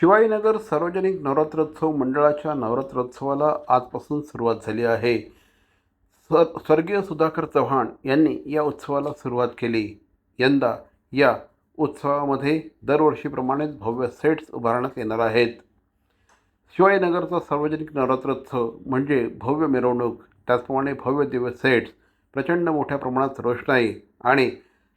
शिवाजीनगर सार्वजनिक नवरात्रोत्सव मंडळाच्या नवरात्रोत्सवाला आजपासून सुरुवात झाली आहे. स्व स्वर्गीय सुधाकर चव्हाण यांनी या उत्सवाला सुरुवात केली. यंदा या उत्सवामध्ये दरवर्षीप्रमाणेच भव्य सेट्स उभारण्यात येणार आहेत. शिवाजीनगरचा सार्वजनिक नवरात्रोत्सव म्हणजे भव्य मिरवणूक त्याचप्रमाणे भव्य दिव्य सेट्स प्रचंड मोठ्या प्रमाणात रोषणाई आणि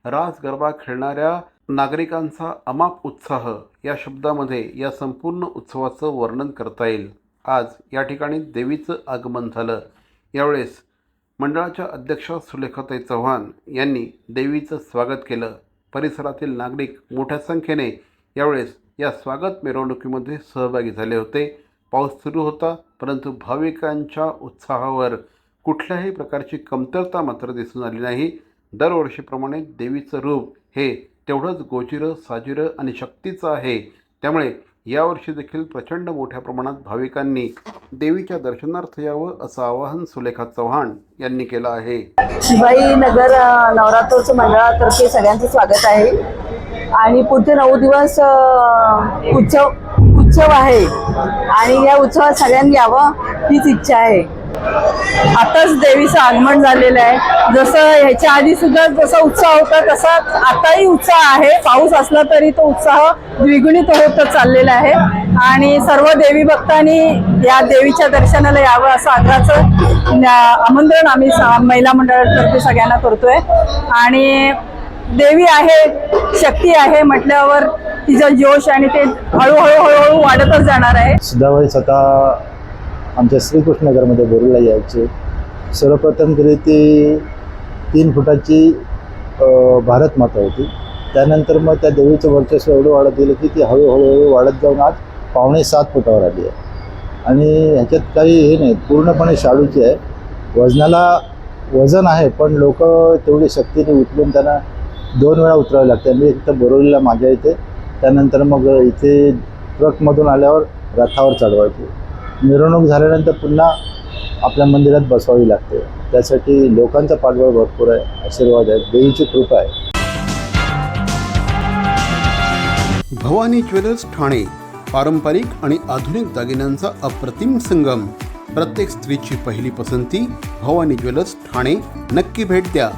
रास गरबा खेळणाऱ्या नागरिकांचा अमाप उत्साह या शब्दामध्ये या संपूर्ण उत्सवाचं वर्णन करता येईल. आज या ठिकाणी देवीचं आगमन झालं. यावेळेस मंडळाच्या अध्यक्षा सुलेखाताई चव्हाण यांनी देवीचं स्वागत केलं. परिसरातील नागरिक मोठ्या संख्येने यावेळेस या स्वागत मिरवणुकीमध्ये सहभागी झाले होते. पाऊस सुरू होता परंतु भाविकांच्या उत्साहावर कुठल्याही प्रकारची कमतरता मात्र दिसून आली नाही. दरवर्षीप्रमाणे देवीचं रूप हे तेवढंच गोजिरं साजिरं आणि शक्तीचं आहे. त्यामुळे यावर्षी देखील प्रचंड मोठ्या प्रमाणात भाविकांनी देवीच्या दर्शनार्थ यावं असं आवाहन सुलेखा चव्हाण यांनी केलं आहे. शिवाई नगर अ, नवरात्रोत्सव मंडळातर्फे सगळ्यांचं स्वागत आहे. आणि पुढचे नऊ दिवस उत्सव उत्सव आहे. आणि या उत्सवात सगळ्यांनी यावं हीच इच्छा आहे. आताच देवीचं आगमन झालेलं आहे. जसं ह्याच्या आधी सुद्धा जसा उत्साह होता तसा आताही उत्साह आहे. पाऊस असला तरी तो उत्साह द्विगुणित होत चाललेला आहे. आणि सर्व देवी भक्तांनी या देवीच्या दर्शनाला यावं असं आग्रहाचं आमंत्रण आम्ही महिला मंडळातर्फे सगळ्यांना करतोय. आणि देवी आहे शक्ती आहे म्हटल्यावर तिचा जोश आणि ते हळूहळू हळूहळू वाढतच जाणार आहे. स्वतः आमच्या श्रीकृष्णनगरमध्ये बोरीला यायचे. सर्वप्रथम तरी ती तीन फुटाची भारतमाता भारत माता होती. त्यानंतर मग त्या देवीचं वर्चस्व एवढं वाढत गेलं की ती हळूहळूहळू वाढत जाऊन आज पावणे सात फुटावर आली आहे. आणि ह्याच्यात काही हे नाही पूर्णपणे शाडूची आहे. वजनाला वजन आहे पण लोक तेवढी शक्तीने उचलून त्यांना दोन वेळा उतरावे लागते. मी एक तर बोरवलीला माझ्या इथे. त्यानंतर मग इथे ट्रकमधून आल्यावर रथावर चढवायची. मिरवणूक झाल्यानंतर पुन्हा आपल्या मंदिरात बसवावी लागते. त्यासाठी लोकांचा पाठबळ भरपूर आहे. आशीर्वाद आहे. देवीची कृपा आहे. भवानी ज्वेलर्स ठाणे पारंपरिक आणि आधुनिक दागिन्यांचा अप्रतिम संगम. प्रत्येक स्त्रीची पहिली पसंती भवानी ज्वेलर्स ठाणे. नक्की भेट द्या.